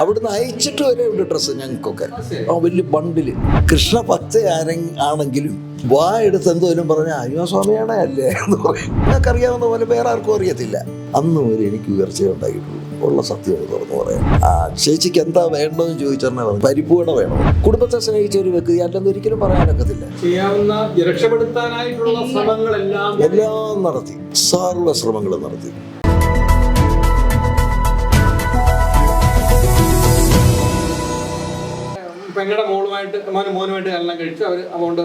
അവിടുന്ന് അയച്ചിട്ട് വരെ ഉണ്ട് ഡ്രസ്സ് ഞങ്ങൾക്കൊക്കെ. ആ വലിയ ബണ്ടിൽ കൃഷ്ണ പച്ച ആണെങ്കിലും വാ എടുത്ത് എന്തോലും പറഞ്ഞ അയ്യോ സ്വാമിയാണ് അല്ലേ? എന്ന് പറയും. നിങ്ങൾക്ക് അറിയാവുന്ന പോലെ വേറെ ആർക്കും അറിയത്തില്ല. അന്ന് വരെ എനിക്ക് ഉയർച്ചയുണ്ടായിട്ടുള്ളൂ ഉള്ള സത്യം എന്ന് തുറന്നു പറയാം. ആ ചേച്ചിക്ക് എന്താ വേണ്ടതെന്ന് ചോദിച്ചാൽ പറഞ്ഞു പരിപൂർണ വേണം. കുടുംബത്തെ സ്നേഹിച്ച ഒരു വ്യക്തി അല്ലെന്ന് ഒരിക്കലും പറയാനൊക്കത്തില്ല ചെയ്യാവുന്ന രക്ഷപ്പെടുത്താനായിട്ടുള്ള ശ്രമങ്ങളെല്ലാം എല്ലാം നടത്തി. സാറുള്ള ശ്രമങ്ങളും നടത്തി. പെങ്ങളുടെ മോളുമായിട്ട് മോന് മോനുമായിട്ട് കല്യാണം കഴിച്ചു അവർ അതുകൊണ്ട്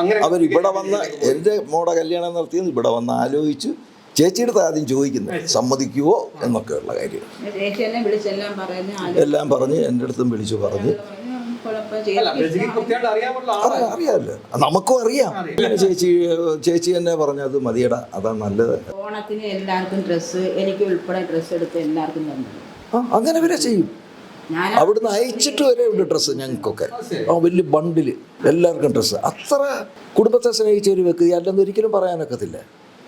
അങ്ങനെ അവർ ഇവിടെ വന്ന് എന്റെ മോടെ കല്യാണം നടത്തിയത് ഇവിടെ വന്ന് ആലോചിച്ച് ചേച്ചിയുടെ ആദ്യം ചോദിക്കുന്നത് സമ്മതിക്കുവോ എന്നൊക്കെയുള്ള കാര്യം. എല്ലാം പറഞ്ഞ് എന്റെ അടുത്തും വിളിച്ചു പറഞ്ഞ്. അറിയാമല്ലോ. നമുക്കും അറിയാം. ചേച്ചി ചേച്ചി തന്നെ പറഞ്ഞത് മതിയടാ അതാ നല്ലത്. ഓണത്തിന് എല്ലാവർക്കും ഡ്രസ്സ് എനിക്ക് ഉൾപ്പെടെ ഡ്രസ്സ് എടുത്ത് എല്ലാവർക്കും തന്നെ. അങ്ങനെ വരെ ചെയ്യും. അവിടുന്ന് അയച്ചിട്ട് വരെ ഉണ്ട് ഡ്രസ്സ് ഞങ്ങൾക്കൊക്കെ. ആ വലിയ ബണ്ടിൽ എല്ലാവർക്കും ഡ്രസ്സ്. അത്ര കുടുംബത്തെ സ്നേഹിച്ച ഒരു വ്യക്തി അല്ലെന്ന് ഒരിക്കലും പറയാനൊക്കത്തില്ല.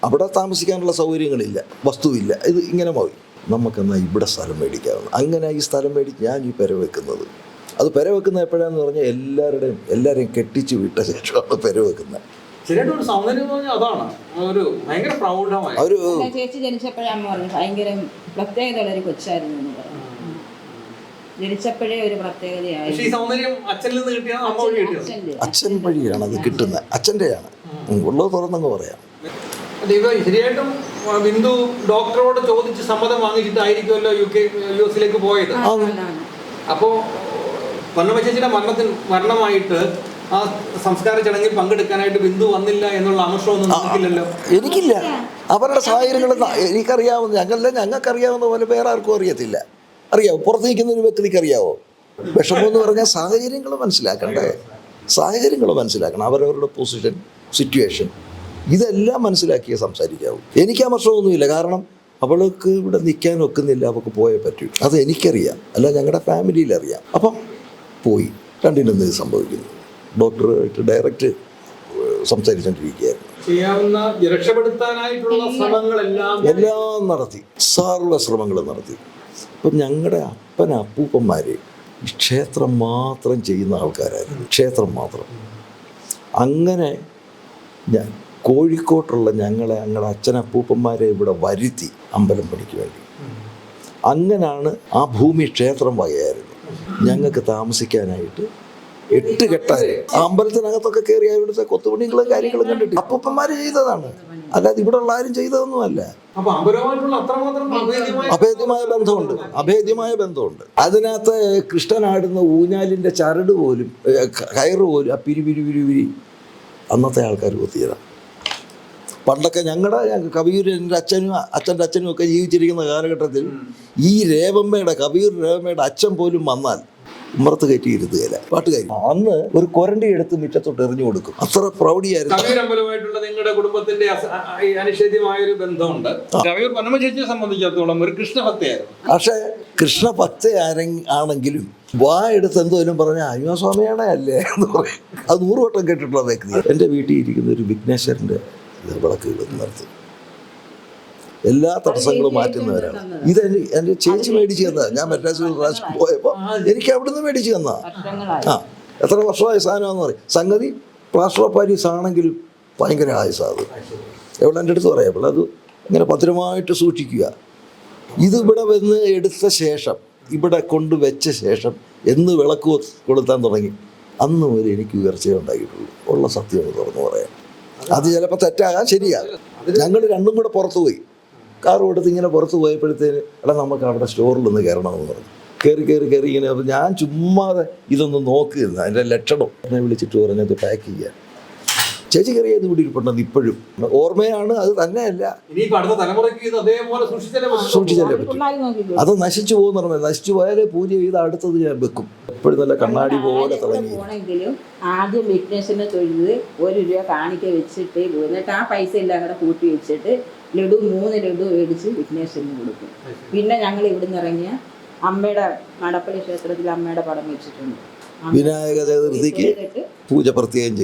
അവിടെ താമസിക്കാനുള്ള സൗകര്യങ്ങളില്ല വസ്തുവില്ല. ഇത് ഇങ്ങനെ പോയി. നമുക്കെന്നാൽ ഇവിടെ സ്ഥലം മേടിക്കാവുന്ന അങ്ങനെ ഈ സ്ഥലം മേടിച്ച് ഞാൻ ഈ പെര വെക്കുന്നത്. അത് പെര വെക്കുന്നത് എപ്പോഴാന്ന് പറഞ്ഞാൽ എല്ലാവരുടെയും എല്ലാവരെയും കെട്ടിച്ച് വിട്ട ശേഷമാണ് പെര വെക്കുന്നത്. ഒരു സൗന്ദര്യം എന്ന് ഭയങ്കര പ്രത്യേകതയുള്ള ഒരു ഭയങ്കര വഴി കിട്ടിയത് അച്ഛന്റെ. അച്ഛൻ വഴിയാണ് അത് കിട്ടുന്നത്. അച്ഛന്റെയാണ്. ഉള്ളത് തുറന്നങ്ങ് പറയാം. ശരിയായിട്ടും ബിന്ദു ഡോക്ടറോട് ചോദിച്ച് സമ്മതം വാങ്ങിച്ചിട്ടായിരിക്കുമല്ലോ യു കെ യു എസിലേക്ക് പോയത്. അപ്പോൾ പൊന്നമ്മ ചേച്ചിയുടെ മരണത്തിന് മരണമായിട്ട് ആ സംസ്കാര ചടങ്ങിൽ പങ്കെടുക്കാനായിട്ട് ബിന്ദു വന്നില്ല എന്നുള്ള അംശമൊന്നും നമുക്കില്ലല്ലോ എനിക്കില്ല. അവരുടെ സാഹചര്യങ്ങൾ എനിക്കറിയാവുന്ന ഞങ്ങളെ ഞങ്ങൾക്കറിയാവുന്ന പോലെ വേറെ ആർക്കും അറിയത്തില്ല. അറിയാവോ? പുറത്ത് നിൽക്കുന്ന ഒരു വ്യക്തിക്ക് അറിയാവോ? വിഷമം എന്ന് പറഞ്ഞാൽ സാഹചര്യങ്ങൾ മനസ്സിലാക്കണ്ടേ? സാഹചര്യങ്ങൾ മനസ്സിലാക്കണം. അവരവരുടെ പൊസിഷൻ സിറ്റുവേഷൻ ഇതെല്ലാം മനസ്സിലാക്കിയേ സംസാരിക്കാവൂ. എനിക്ക് അമർഷമൊന്നുമില്ല കാരണം അവൾക്ക് ഇവിടെ നിൽക്കാൻ ഒക്കുന്നില്ല. അവൾക്ക് പോയേ പറ്റൂ. അത് എനിക്കറിയാം. അല്ല ഞങ്ങളുടെ ഫാമിലിയിൽ അറിയാം അപ്പം പോയി. രണ്ടിനും ഇത് സംഭവിക്കുന്നു? ഡോക്ടറുമായിട്ട് ഡയറക്റ്റ് സംസാരിച്ചുകൊണ്ടിരിക്കുകയായിരുന്നു ചെയ്യാവുന്ന രക്ഷപ്പെടുത്താനായിട്ടുള്ള ശ്രമങ്ങളെല്ലാം എല്ലാം നടത്തി. സർവ ശ്രമങ്ങളും നടത്തി. അപ്പം ഞങ്ങളുടെ അപ്പൻ അപ്പൂപ്പന്മാർ ക്ഷേത്രം മാത്രം ചെയ്യുന്ന ആൾക്കാരായിരുന്നു. ക്ഷേത്രം മാത്രം. അങ്ങനെ ഞാൻ കോഴിക്കോട്ടുള്ള ഞങ്ങളെ ഞങ്ങളുടെ അച്ഛനപ്പൂപ്പന്മാരെ ഇവിടെ വരുത്തി അമ്പലം പണിക്ക് വേണ്ടി. അങ്ങനാണ് ആ ഭൂമി ക്ഷേത്രം വകയായിരുന്നു ഞങ്ങൾക്ക് താമസിക്കാനായിട്ട് എട്ട് കെട്ടാരെ ആ അമ്പലത്തിനകത്തൊക്കെ കയറി അവിടുത്തെ കൊത്തുപണികളും കാര്യങ്ങളും കണ്ടിട്ട് അപ്പൂപ്പന്മാര് ചെയ്തതാണ്. അല്ലാതെ ഇവിടെ ഉള്ള ആരും ചെയ്തതൊന്നുമല്ല. അഭേദ്യമായ ബന്ധമുണ്ട്. അഭേദ്യമായ ബന്ധമുണ്ട്. അതിനകത്ത് കൃഷ്ണനാടുന്ന ഊഞ്ഞാലിന്റെ ചരട് പോലും കയറ് പോലും ആ പിരി പിരി പിരി പിരി അന്നത്തെ ആൾക്കാർ കൊത്തിയതാണ്. പണ്ടൊക്കെ ഞങ്ങളുടെ കവിയൂർ എന്റെ അച്ഛനും അച്ഛന്റെ അച്ഛനും ഒക്കെ ജീവിച്ചിരിക്കുന്ന കാലഘട്ടത്തിൽ ഈ രേവമ്മയുടെ കവിയൂർ രേവമ്മയുടെ അച്ഛൻ പോലും വന്നാൽ ഉമ്മറത്ത് കയറ്റി ഇരുത്തുകയില്ല പാട്ടുകാരി അന്ന് ഒരു കൊരണ്ടി എടുത്ത് മുറ്റത്തോട്ട് എറിഞ്ഞു കൊടുക്കും. അത്ര പ്രൗഢിയായിരുന്നു. കവിയൂർ അമ്പലമായിട്ടുള്ള നിങ്ങളുടെ കുടുംബത്തിന്റെ അനിഷേധ്യമായ ഒരു ബന്ധമുണ്ട്. കവിയൂർ പൊന്നമ്മ ചേച്ചിയെ സംബന്ധിച്ചിടത്തോളം ഒരു കൃഷ്ണഭക്തയായിരുന്നു. പക്ഷേ കൃഷ്ണ ഭക്ത ആണെങ്കിലും വാ എടുത്ത് എന്തോലും പറഞ്ഞ അയ്യോ സ്വാമിയാണേ അല്ലേ? എന്ന് പറയും. അത് നൂറ് വട്ടം കേട്ടിട്ടുള്ള വ്യക്തി എന്റെ വീട്ടിൽ ഇരിക്കുന്ന ഒരു വിഘ്നേശ്വരന്റെ വിളക്ക് നിർത്തി എല്ലാ തടസ്സങ്ങളും മാറ്റുന്നവരാണ്. ഇത് എന്റെ ചേച്ചി മേടിച്ച് തന്നതാണ് ഞാൻ മദ്രാസിൽ പ്രാവശ്യം പോയപ്പോൾ എനിക്ക് അവിടുന്ന് മേടിച്ച് തന്നതാണ് ആ എത്ര വർഷമായ സാധനമാണെന്ന് പറയും സംഗതി പ്ലാസ്റ്റർ ഓഫ് പാരീസ് ആണെങ്കിൽ ഭയങ്കര ആയുസാണ് എവിടെ എന്റെ അടുത്ത് പറയാം. അപ്പോൾ അത് ഇങ്ങനെ ഭദ്രമായിട്ട് സൂക്ഷിക്കുക. ഇത് ഇവിടെ വന്ന് എടുത്ത ശേഷം ഇവിടെ കൊണ്ടുവച്ച ശേഷം എന്ന് വിളക്ക് കൊളുത്താൻ തുടങ്ങി. അന്ന് വരെ എനിക്ക് ഉയർച്ചയുണ്ടായിട്ടുള്ളൂ ഉള്ള സത്യം എന്ന് തുറന്നു പറയാം അത് ചിലപ്പോൾ തെറ്റാകാം ശരിയാകും. ഞങ്ങൾ രണ്ടും കൂടെ പുറത്തു പോയി. കാർ കൊടുത്ത് ഇങ്ങനെ പുറത്ത് പോയപ്പോഴത്തേന് എടാ നമുക്ക് അവിടെ സ്റ്റോറിൽ ഒന്ന് കയറണമെന്ന് പറഞ്ഞു. കയറി കയറി കയറി ഇങ്ങനെ അപ്പോൾ ഞാൻ ചുമ്മാതെ ഇതൊന്ന് നോക്കിയിരുന്നു അതിന്റെ ലക്ഷണം എന്നെ വിളിച്ചിട്ട് പറഞ്ഞത് പാക്ക് ചെയ്യാൻ ചേച്ചി കയറിയത് കൂടി ഇരിപ്പുണ്ടെന്ന് ഇപ്പോഴും. ഓർമ്മയാണ് അത് തന്നെയല്ല. സൂക്ഷിച്ചല്ലേ അടുത്ത തലമുറയ്ക്ക് ഇത് അതേപോലെ സൂക്ഷിച്ചാലേ പറ്റൂ. അത് നശിച്ചു പോകുന്ന പറഞ്ഞാൽ നശിച്ചു പോയാലേ പൂജ ചെയ്ത് അടുത്തത് ഞാൻ വെക്കും. എപ്പോഴും നല്ല കണ്ണാടി പോലെ തുടങ്ങി പോണെങ്കിലും ആദ്യം വിഘ്നേശ്വരനെ തൊഴുത് ഒരു രൂപ കാണിക്ക വെച്ചിട്ട് എന്നിട്ട് ആ പൈസ എല്ലാം കൂടെ കൂട്ടി വെച്ചിട്ട് ലഡു മൂന്ന് ലഡു മേടിച്ച് വിഘ്നേശ്വരന് കൊടുക്കും. പിന്നെ ഞങ്ങൾ ഇവിടുന്ന് ഇറങ്ങിയ അമ്മയുടെ മടപ്പള്ളി ക്ഷേത്രത്തിൽ അമ്മയുടെ പടം വെച്ചിട്ടുണ്ട്. വിനായക ചതുർത്ഥിക്ക് പൂജ പ്രത്യേകം.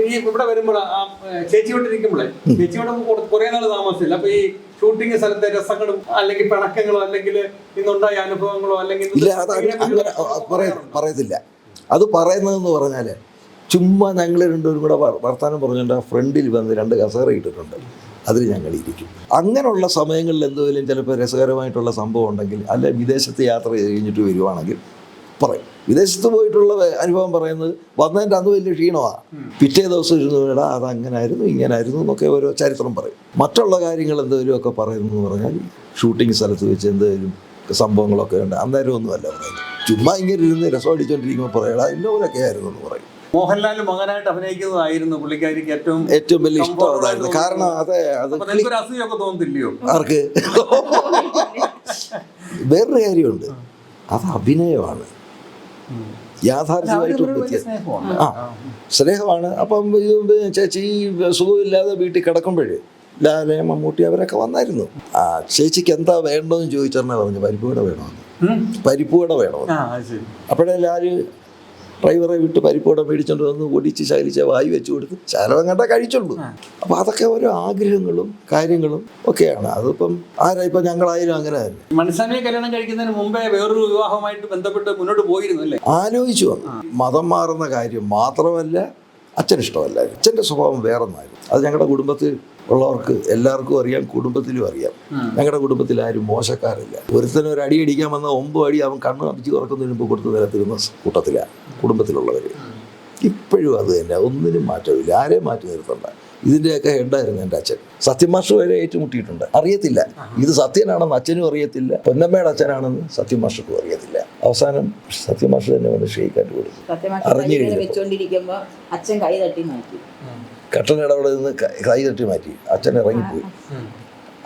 ഈ ഇവിടെ വരുമ്പോൾ ചേച്ചിയോട്ട് ചേച്ചിയോട് കുറെ നാൾ താമസിച്ചില്ല. അപ്പൊ ഈ ഷൂട്ടിംഗ് സ്ഥലത്തെ രസങ്ങളും അല്ലെങ്കിൽ പിണക്കങ്ങളോ അല്ലെങ്കിൽ ഇന്നുണ്ടായ അനുഭവങ്ങളോ അല്ലെങ്കിൽ ഇല്ല അത് അങ്ങ- അങ്ങനെ പറയത്തില്ല. അത് പറയുന്നതെന്ന് പറഞ്ഞാൽ ചുമ്മാ ഞങ്ങൾ രണ്ടുപേരും കൂടെ വർത്താനം പറഞ്ഞിട്ടുണ്ട് ആ ഫ്രണ്ടിൽ വന്ന് രണ്ട് കസേര ഇട്ടിട്ടുണ്ട്. അതിൽ ഞങ്ങൾ ഇരിക്കും. അങ്ങനെയുള്ള സമയങ്ങളിൽ എന്തെങ്കിലും ചിലപ്പോൾ രസകരമായിട്ടുള്ള സംഭവം ഉണ്ടെങ്കിൽ അല്ലെ വിദേശത്ത് യാത്ര കഴിഞ്ഞിട്ട് വരുവാണെങ്കിൽ പറയും. വിദേശത്ത് പോയിട്ടുള്ള അനുഭവം പറയുന്നത് വന്നതിന്റെ അന്ന് വലിയ ക്ഷീണമാണ് പിറ്റേ ദിവസം ഇരുന്ന് വേടാ അത് അങ്ങനായിരുന്നു ഇങ്ങനായിരുന്നു എന്നൊക്കെ ഓരോ ചരിത്രം പറയും. മറ്റുള്ള കാര്യങ്ങൾ എന്തെങ്കിലും ഒക്കെ പറയുന്നു എന്ന് പറഞ്ഞാൽ ഷൂട്ടിംഗ് സ്ഥലത്ത് വെച്ച് എന്തെങ്കിലും സംഭവങ്ങളൊക്കെ ഉണ്ട്. അന്നേരം ഒന്നുമല്ല പറയുന്നത്. ചുമ്മാ ഇങ്ങനെ ഇരുന്ന് രസം അടിച്ചോണ്ടിരിക്കുമ്പോൾ പറയടാ ഇന്നോലൊക്കെ ആയിരുന്നു എന്ന് പറയും. മോഹൻലാൽ മകനായിട്ട് അഭിനയിക്കുന്നതായിരുന്നു പുള്ളിക്കാരിക്ക് ഏറ്റവും ഏറ്റവും വലിയ ഇഷ്ടം അതായിരുന്നു. കാരണം അതെ അത് അസൂയൊക്കെ തോന്നത്തില്ലയോ? ആർക്ക്? വേറൊരു കാര്യമുണ്ട്. അത് അഭിനയമാണ്. യാഥാർത്ഥ്യമായിട്ടുള്ള ആ സ്നേഹമാണ്. അപ്പം ഇത് ചേച്ചി സുഖമില്ലാതെ വീട്ടിൽ കിടക്കുമ്പോഴേ ലാലെ മമ്മൂട്ടി അവരൊക്കെ വന്നായിരുന്നു. ആ ചേച്ചിക്ക് എന്താ വേണ്ടതെന്ന് ചോദിച്ചറിനെ പറഞ്ഞു പരിപ്പുവട വേണമെന്ന് പരിപ്പുവട വേണമെന്ന് അപ്പോഴേ ലാൽ ഡ്രൈവറെ വിട്ട് പരിപ്പോടെ മേടിച്ചോണ്ട് വന്ന് ഒടിച്ച് ശകലിച്ച് വായി വെച്ചു കൊടുത്ത് ശകലം കണ്ടാൽ കഴിച്ചുള്ളൂ അപ്പം അതൊക്കെ ഓരോ ആഗ്രഹങ്ങളും കാര്യങ്ങളും ഒക്കെയാണ്. അതിപ്പം ആരാ ഇപ്പം ഞങ്ങളായാലും അങ്ങനെ തന്നെ. മനസ്സാമിയെ കല്യാണം കഴിക്കുന്നതിന് മുമ്പേ വേറൊരു വിവാഹമായിട്ട് ബന്ധപ്പെട്ട് മുന്നോട്ട് പോയിരുന്നു അല്ലേ? ആലോചിച്ചു മതം മാറുന്ന കാര്യം മാത്രമല്ല അച്ഛൻ ഇഷ്ടമല്ല അച്ഛന്റെ സ്വഭാവം വേറെ ഒന്നായിരുന്നു അത് ഞങ്ങളുടെ കുടുംബത്തിൽ ഉള്ളവർക്ക് എല്ലാവർക്കും അറിയാം കുടുംബത്തിലും അറിയാം. ഞങ്ങളുടെ കുടുംബത്തിൽ ആരും മോശക്കാരില്ല. ഒരുത്തന് ഒരു അടി അടിക്കാൻ വന്ന ഒമ്പത് അടി അവൻ കണ്ണ് അടിച്ച് തുറക്കുന്നതിന് മുമ്പ് കൊടുത്ത് നിരത്തിരുന്ന കൂട്ടത്തിലാണ് കുടുംബത്തിലുള്ളവർ ഇപ്പോഴും അത് തന്നെ ഒന്നിനും മാറ്റമില്ല ആരെയും മാറ്റി നിർത്തണ്ട. ഇതിന്റെയൊക്കെ ഹെഡായിരുന്നു എന്റെ അച്ഛൻ. സത്യമാഷ് വരെ ഏറ്റുമുട്ടിയിട്ടുണ്ട്. അറിയത്തില്ല. ഇത് സത്യനാണെന്ന് അച്ഛനും അറിയത്തില്ല പൊന്നമ്മയുടെ അച്ഛനാണെന്ന് സത്യമാഷക്കും അറിയത്തില്ല. അവസാനം സത്യമാഷ് തന്നെ വന്ന് ക്ഷയിക്കാൻ കൊടുത്തു. സത്യമാഷ് അറിഞ്ഞു കഴിഞ്ഞു അച്ഛൻ കൈ തട്ടി മാറ്റി കട്ടനയുടെ അവിടെ നിന്ന് ക- തട്ടി മാറ്റി. അച്ഛൻ ഇറങ്ങിപ്പോയി.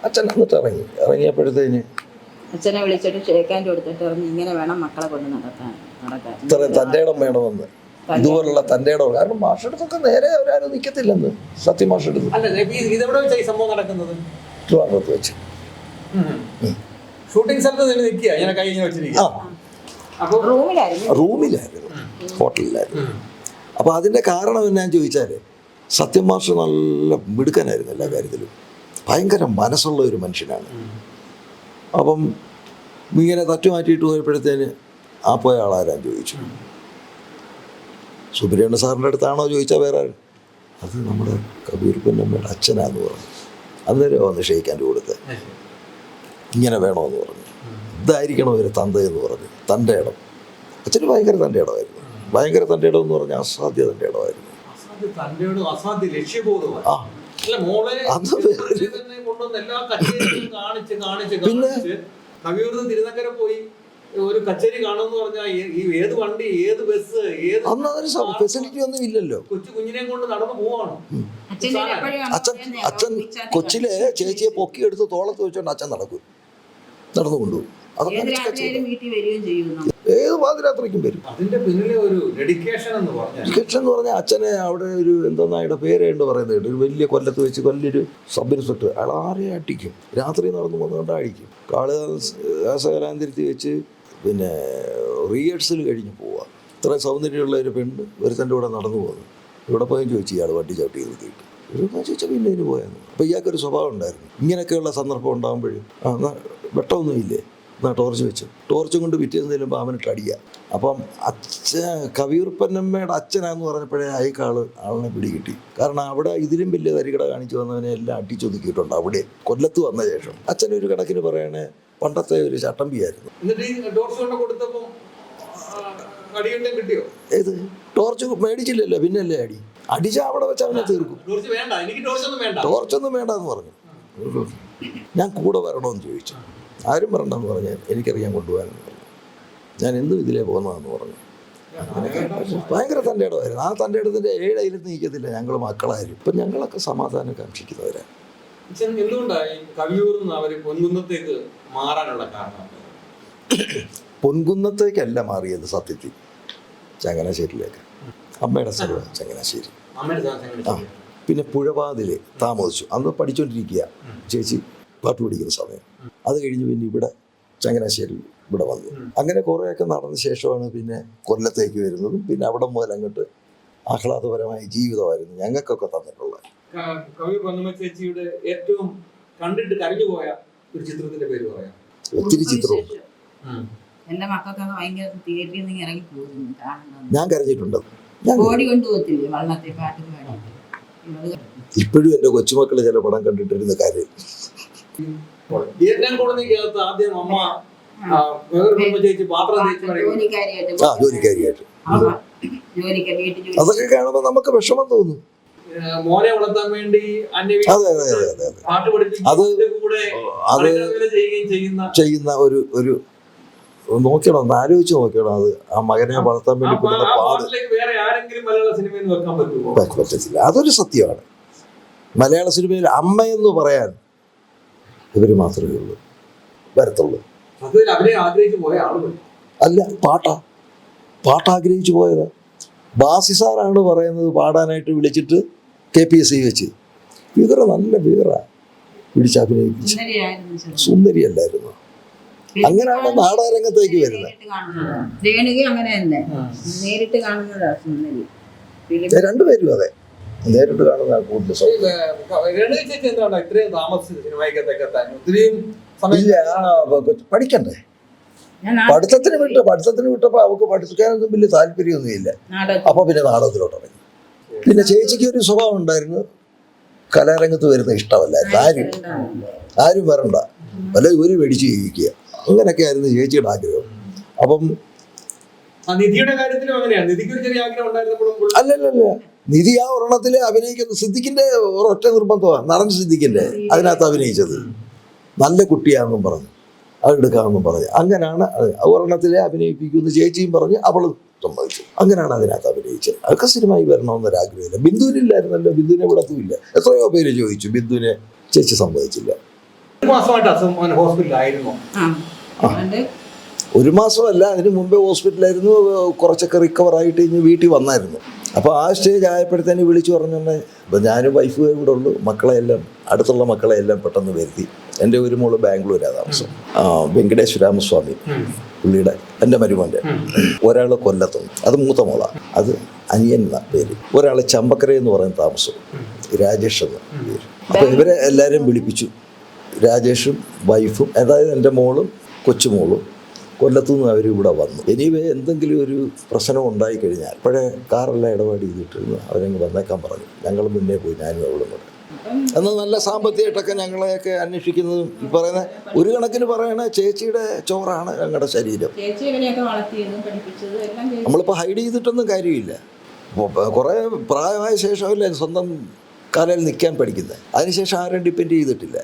അച്ഛൻ എന്നിട്ട് ഇറങ്ങി. ഇറങ്ങിയപ്പോഴത്തേന് അച്ഛനെ വിളിച്ചിട്ട് ഷേക്കാന്റെ കൊടുത്തിട്ട് പറഞ്ഞു ഇങ്ങനെ വേണം മക്കളെ കൊണ്ട് നടക്കാൻ നടക്കാൻ. ഇത്ര തന്റെ ഇടം വേണമെന്ന് ഇതുപോലുള്ള തന്റെ ഇടം കാരണം മാഷെടുത്തൊക്കെ നേരെ അവരാരും നിൽക്കത്തില്ലെന്ന് സത്യം മാഷെടുത്ത്. ട്രിവാൻഡ്രത്ത് വെച്ച്. ഷൂട്ടിംഗ് സ്ഥലത്ത് റൂമിലായിരുന്നു. ഹോട്ടലിലായിരുന്നു. അപ്പോൾ അതിന്റെ കാരണം എന്നാന്ന് ചോദിച്ചാൽ സത്യം മാഷ് നല്ല മിടുക്കനായിരുന്നു എല്ലാ കാര്യത്തിലും. ഭയങ്കര മനസ്സുള്ള ഒരു മനുഷ്യനാണ്. അപ്പം ഇങ്ങനെ തട്ടുമാറ്റിയിട്ട് പോയപ്പോഴത്തേന് ആ പോയ ആളാരാന്ന് ചോദിച്ചു. സുബ്രഹ്മണ്യ സാറിന്റെ അടുത്താണോ ചോദിച്ചാൽ വേറെ? അത് നമ്മുടെ കബീർ പൊന്നമ്മയുടെ അച്ഛനാന്ന് പറഞ്ഞു. അന്നേരം വന്ന് ക്ഷയിക്കാൻ കൊടുത്ത്. ഇങ്ങനെ വേണമെന്ന് പറഞ്ഞു. ഇതായിരിക്കണം ഒരു തന്ത എന്ന് പറഞ്ഞു. തന്റെ ഇടം. അച്ഛന് ഭയങ്കര തന്റെ ഇടമായിരുന്നു. ഭയങ്കര തന്റെ ഇടം എന്ന് പറഞ്ഞാൽ അസാധ്യ തന്റെ ഇടമായിരുന്നു. അസാധ്യ തന്റെയോട് അസാധ്യ ലക്ഷ്യബോധമാണ്. ആ. അല്ല മോളെ അത് ചെറുപ്പത്തിലേ തന്നെ കൊണ്ടുവന്ന് എല്ലാ കച്ചേരികളും കാണിച്ച് കാണിച്ച് പിന്നെ? കാണിച്ച് കവിയൂർന്ന് തിരുനക്കര പോയി ഒരു കച്ചേരി കാണുമെന്ന് പറഞ്ഞാൽ ഈ ഏത് വണ്ടി ഏത് ബസ് ഏത് അന്ന് അതിന് ഫെസിലിറ്റി ഒന്നും ഇല്ലല്ലോ. കൊച്ചു കുഞ്ഞിനെ കൊണ്ട് നടന്നു പോവാണ്. അച്ഛൻ എപ്പോഴും അച്ഛൻ അച്ഛൻ കൊച്ചിലെ ചേച്ചിയെ പൊക്കിയെടുത്ത് തോളത്ത് വെച്ചോണ്ട് അച്ഛൻ നടക്കും. നടന്നു കൊണ്ടുപോകും അതൊക്കെ ഏത് പാതിരാത്രിക്കും വരും. അതിന്റെ പിന്നിലെ ഒരു ഡെഡിക്കേഷൻ എന്ന് പറഞ്ഞാൽ ടിക്കറ്റ് എന്ന് പറഞ്ഞാൽ അച്ഛനെ അവിടെ ഒരു എന്തോന്നാ അയാളുടെ പേരേണ്ട് പറയുന്നത് കേട്ടോ ഒരു വലിയ കൊല്ലത്ത് വെച്ച് വലിയൊരു സബ് ഇൻസ്പെക്ടർ അയാൾ ആരെ അടിക്കും? രാത്രി നടന്നു വന്നുകൊണ്ട് അടിക്കും കാൾ രാസകലാന്തിരുത്തി വെച്ച് പിന്നെ റിഹേഴ്സൽ കഴിഞ്ഞ് പോവുക ഇത്ര സൗന്ദര്യമുള്ള ഒരു പെണ്ണ് ഒരുത്തന്റെ കൂടെ നടന്നു പോകുന്നു. ഇവിടെ പോയി ചോദിച്ചു ഇയാൾ വണ്ടി ചവിട്ടി നിർത്തിയിട്ട്. ഒരു ചോദിച്ചാൽ പിന്നെ ഇതിന് പോയെന്ന്. അപ്പോൾ ഇയാൾക്കൊരു സ്വഭാവം ഉണ്ടായിരുന്നു. ഇങ്ങനെയൊക്കെയുള്ള സന്ദർഭം ഉണ്ടാകുമ്പോഴും ആ വെട്ടമൊന്നുമില്ലേ? എന്നാ ടോർച്ച് വെച്ചു. ടോർച്ചും കൊണ്ട് പിറ്റേന്ന് ചെല്ലുമ്പോൾ അവനിട്ട് അടിക്കുക. അപ്പം അച്ഛ കവിയൂർ പൊന്നമ്മയുടെ അച്ഛനാന്ന് പറഞ്ഞപ്പോഴേ അയക്കാൾ ആളിനെ പിടികിട്ടി. കാരണം അവിടെ ഇതിലും വലിയ തരികട കാണിച്ചു വന്നവനെ എല്ലാം അടിച്ചൊതുക്കിയിട്ടുണ്ട്. അവിടെ കൊല്ലത്ത് വന്ന ശേഷം. അച്ഛൻ ഒരു കണക്കിന് പറയണേ പണ്ടത്തെ ഒരു ചട്ടമ്പിയായിരുന്നു. ഏത്? ടോർച്ച് മേടിച്ചില്ലല്ലോ പിന്നല്ലേ അടി. അടിച്ചാൽ അവിടെ വെച്ച് അവനെ തീർക്കും. ടോർച്ചൊന്നും വേണ്ട. വേണ്ടെന്ന് പറഞ്ഞു. ഞാൻ കൂടെ വരണമെന്ന് ചോദിച്ചു. ആരും വരണ്ടെന്ന് പറഞ്ഞാൽ എനിക്കറിയാൻ കൊണ്ടുപോകാനെന്ന് പറഞ്ഞു ഞാൻ എന്തും ഇതിലേ പോകുന്നതെന്ന് പറഞ്ഞു. ഭയങ്കര തന്റെ ഇടമായിരുന്നു ആ തന്റെ ഇടത്തിന്റെ ഏഴയിൽ നീക്കത്തില്ല. ഞങ്ങൾ മക്കളായിരുന്നു. ഇപ്പം ഞങ്ങളൊക്കെ സമാധാനം കാക്ഷിക്കുന്നവരാണ് എന്തുകൊണ്ടായി? കവിയൂർ അവർ പൊൻകുന്നത്തേക്ക് മാറാനുള്ള കാരണം? പൊൻകുന്നത്തേക്കല്ല മാറിയത് സത്യത്തിൽ. ചങ്ങനാശ്ശേരിയിലേക്ക്. അമ്മയുടെ സ്ഥലം ചങ്ങനാശ്ശേരി. ആ. പിന്നെ പുഴവാതിൽ താമസിച്ചു. അന്ന് പഠിച്ചുകൊണ്ടിരിക്കുക ചേച്ചി പാട്ട് പഠിക്കുന്ന സമയം. അത് കഴിഞ്ഞ് പിന്നെ ഇവിടെ ചങ്ങനാശ്ശേരി ഇവിടെ വന്നു. അങ്ങനെ കുറേയൊക്കെ നടന്ന ശേഷമാണ് പിന്നെ കൊല്ലത്തേക്ക് വരുന്നതും പിന്നെ അവിടെ മുതൽ അങ്ങോട്ട് ആഹ്ലാദപരമായ ജീവിതമായിരുന്നു ഞങ്ങൾക്കൊക്കെ തന്നിട്ടുള്ളത്. കവി പൊന്നമ്മ ചേച്ചിയുടെ ഏറ്റവും കണ്ടിട്ട് കരഞ്ഞു പോയ ഒരു ചിത്രത്തിന്റെ പേര് പറയാം. ഒത്തിരി ചിത്രവും എന്റെ മക്കൾക്കൊക്കെ ഭയങ്കര തിയേറ്ററിൽ നിന്ന് ഇറങ്ങി പോകുന്നു. ഞാൻ കരഞ്ഞിട്ടുണ്ട്. ഞാൻ ഓടി കൊണ്ടുപോകത്തില്ലേ? വള്ളത്തെ പാട്ടിന് വേണ്ടിയിട്ട് ഇവൾ ഇപ്പോഴും എന്റെ കൊച്ചുമക്കൾ ചില പടം കണ്ടിട്ടിരുന്ന കാര്യം. വിയറ്റ്നാം കോളനിക്കകത്ത് ആദ്യം അമ്മ ചേച്ചി പാത്രം ആ ജോലിക്കാരിയായിട്ട് അതൊക്കെ കാണുമ്പോൾ നമുക്ക് വിഷമം തോന്നും. മോനെ വളർത്താൻ വേണ്ടി അന്യ അതെ അതെ അതെ അതെ അതെ. പാട്ട് പഠിപ്പിച്ച് അത് കൂടെ അത് ചെയ്യുന്ന ചെയ്യുന്ന ഒരു ഒരു നോക്കണം ഒന്ന് ആലോചിച്ച് നോക്കണം അത്. ആ മകനെ വളർത്താൻ വേണ്ടി പെടുന്ന പാട്. വേറെ ആരെങ്കിലും മലയാള സിനിമയിൽ വെക്കാൻ പറ്റുമോ? പറ്റത്തില്ല. അതൊരു സത്യമാണ്. മലയാള സിനിമയിൽ അമ്മ എന്ന് പറയാൻ ഇവർ മാത്രമേ ഉള്ളൂ. വരത്തുള്ളൂ. സത്യത്തിൽ പോയ ആളുകൾ അല്ല പാട്ടാ. പാട്ട് ആഗ്രഹിച്ചു പോയത്. ബാസി സാറാണ് പറയുന്നത് പാടാനായിട്ട് വിളിച്ചിട്ട് കെ പി എസ് സി വെച്ച്. വിവറ നല്ല വിവറ വിളിച്ച് അഭിനയിപ്പിച്ചു. സുന്ദരി സുന്ദരിയല്ലായിരുന്നു. അങ്ങനെയാണ് നാടകരംഗത്തേക്ക് വരുന്നത്. രണ്ടുപേരും അതെ. നേരിട്ട് കാണുന്ന കൂടുതൽ ഇല്ല പഠിക്കണ്ടേ? ഞാൻ പഠിത്തത്തിന് വിട്ട പഠിത്തത്തിന് വിട്ടപ്പോൾ അവൾക്ക് പഠിക്കാനൊന്നും വലിയ താല്പര്യമൊന്നുമില്ല. ഇല്ല അപ്പോൾ പിന്നെ നാടകത്തിലോട്ട് ഇറങ്ങി. പിന്നെ ചേച്ചിക്ക് ഒരു സ്വഭാവം ഉണ്ടായിരുന്നു. കലാരംഗത്ത് വരുന്ന ഇഷ്ടമല്ലായിരുന്നു ആരും ആരും വരണ്ട. വല്ല ഒരു മേടിച്ച് ജീവിക്കുക. അങ്ങനെയൊക്കെ ആയിരുന്നു ചേച്ചിയുടെ ആഗ്രഹം. അപ്പം നിധിയുടെ കാര്യത്തിലും അങ്ങനെയാണ് നിധിക്ക് ഒരു ചെറിയ ആഗ്രഹം ഉണ്ടായിരുന്നപ്പോഴും പുള്ളി- അല്ലല്ലല്ല. നിധി ആ ഒരെണ്ണത്തിൽ അഭിനയിക്കുന്ന സിദ്ദിഖിന്റെ ഒരൊറ്റ നിർബന്ധമാണ് നടൻ സിദ്ദിഖിന്റെ അതിനകത്ത് അഭിനയിച്ചത്. നല്ല കുട്ടിയാണെന്നും പറഞ്ഞു അതെടുക്കാമെന്നും പറഞ്ഞു. അങ്ങനെയാണ് അത് ഒരെണ്ണത്തിലെ അഭിനയിപ്പിക്കുമെന്ന് ചേച്ചിയും പറഞ്ഞ് അവൾ സമ്മതിച്ചു. അങ്ങനെയാണ് അതിനകത്ത് അഭിനയിച്ചത്. അതൊക്കെ സിനിമയിൽ വരണമെന്നൊരാഗ്രഹമില്ല. ബിന്ദുവിനില്ലായിരുന്നല്ലോ ബിന്ദുവിനെ വിടത്തുമില്ല. എത്രയോ പേര് ചോദിച്ചു ബിന്ദുവിനെ ചേച്ചി സമ്മതിച്ചില്ല. ഒരു മാസമല്ല അതിന് മുമ്പേ ഹോസ്പിറ്റലായിരുന്നു കുറച്ചൊക്കെ റിക്കവർ ആയിട്ട് ഇനി വീട്ടിൽ വന്നായിരുന്നു. അപ്പോൾ ആ സ്റ്റേജ് ആയപ്പോഴത്തേന് വിളിച്ചു പറഞ്ഞോണ്ടേ അപ്പോൾ ഞാനും വൈഫും ഇവിടെ ഉള്ളു. മക്കളെ എല്ലാം അടുത്തുള്ള മക്കളെ എല്ലാം പെട്ടെന്ന് വരുത്തി. എന്റെ ഒരു മോൾ ബാംഗ്ലൂരാണ് താമസം. ആ, വെങ്കടേശ്വര രാമസ്വാമി പുള്ളിയുടെ എന്റെ മരുമോന്റെ. ഒരാൾ കൊല്ലത്തും അത് മൂത്ത മോള. അത് അനിയൻ എന്ന പേര്. ഒരാൾ ചമ്പക്കര എന്ന് പറയുന്ന താമസം. രാജേഷ് എന്ന പേര്. അപ്പോൾ ഇവരെ എല്ലാവരെയും വിളിപ്പിച്ചു. രാജേഷും വൈഫും അതായത് എന്റെ മോളും കൊച്ചുമോളും കൊല്ലത്തു നിന്ന് അവർ ഇവിടെ വന്നു. എനിവേ എന്തെങ്കിലും ഒരു പ്രശ്നം ഉണ്ടായി കഴിഞ്ഞാൽ അപ്പോഴേ കാറെല്ലാം ഇടപാട് ചെയ്തിട്ടിരുന്നു അവരങ്ങ് വന്നേക്കാൻ പറഞ്ഞു. ഞങ്ങൾ മുന്നേ പോയി ഞാനും അവിടെ കൂടെ. എന്നാൽ നല്ല സാമ്പത്തികമായിട്ടൊക്കെ ഞങ്ങളെയൊക്കെ അന്വേഷിക്കുന്നതും ഈ പറയുന്ന ഒരു കണക്കിന് പറയണ ചേച്ചിയുടെ ചോറാണ് ഞങ്ങളുടെ ശരീരം. നമ്മളിപ്പോൾ ഹൈഡ് ചെയ്തിട്ടൊന്നും കാര്യമില്ല. കുറേ പ്രായമായ ശേഷമല്ലേ സ്വന്തം കാലയിൽ നിൽക്കാൻ പഠിക്കുന്നത് അതിനുശേഷം ആരും ഡിപ്പെൻഡ് ചെയ്തിട്ടില്ല.